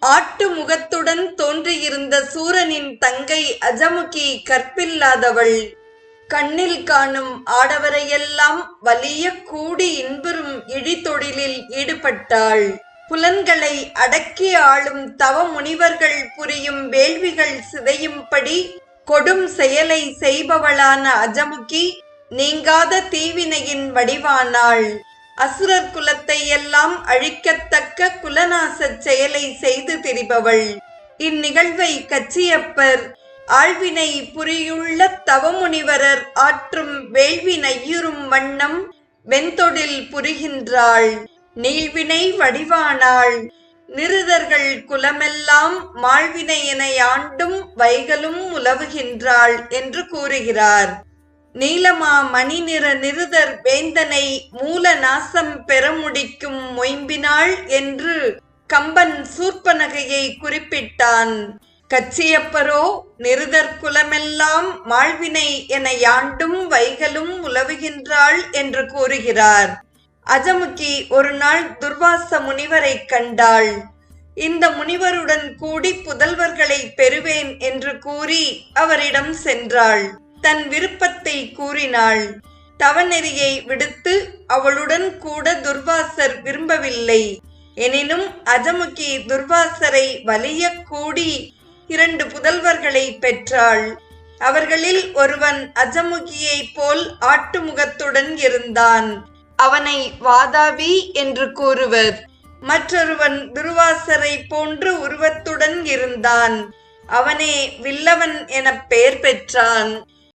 ஆட்டு முகத்துடன் தோன்றியிருந்த சூரனின் தங்கை அஜமுகி கற்பில்லாதவள். கண்ணில் காணும் ஆடவரையெல்லாம் வலிய கூடி இன்புறும் இழிதொழிலில் ஈடுபட்டாள். புலன்களை அடக்கி ஆளும் தவ முனிவர்கள் புரியும் வேள்விகள் சிதையும்படி கொடும் செயலை செய்பவளான அஜமுகி நீங்காத தீவினையின் வடிவானாள். அசுரர் குலத்தை எல்லாம் அழிக்கத்தக்க குலநாசச் செயலை செய்து திரிபவள். இந்நிகழ்வை கச்சியப்பர் ஆழ்வினை புரியுள்ள தவமுனிவரர் ஆற்றும் வேள்வி நையுறும் வண்ணம் வெண்தொடில் புரிகின்றாள். நீள்வினை வடிவானாள். நிருதர்கள் குலமெல்லாம் மாழ்வினை என ஆண்டும் வைகளும் உலவுகின்றாள் என்று கூறுகிறார். நீலமா மணிநிற நிருதர் வேந்தனை மூல நாசம் பெற முடிக்கும் மொயம்பினாள் என்று கம்பன் சூர்பனகையை குறிப்பிட்டான். கச்சியப்பரோ நிருதர் குலமெல்லாம் மாழ்வினை என யாண்டும் வைகளும் உலவுகின்றாள் என்று கூறுகிறார். அஜமுகி ஒரு நாள் துர்வாச முனிவரை கண்டாள். இந்த முனிவருடன் கூடி புதல்வர்களை பெறுவேன் என்று கூறி அவரிடம் சென்றாள். தன் விருப்பத்தை கூறினாள். தவநெறியை விடுத்து அவளுடன் கூட துர்வாசர் விரும்பவில்லை. எனினும் அஜமுகி துர்வாசரை வலிய கூடி இரண்டு புதல்வர்களை பெற்றாள். அவர்களில் ஒருவன் அஜமுகியைப் போல் ஆட்டுமுகத்துடன் இருந்தான். அவனை வாதாபி என்று கூறுவர். மற்றொருவன் துர்வாசரை போன்று உருவத்துடன் இருந்தான். அவனே வில்லவன் எனப் பெயர் பெற்றான்.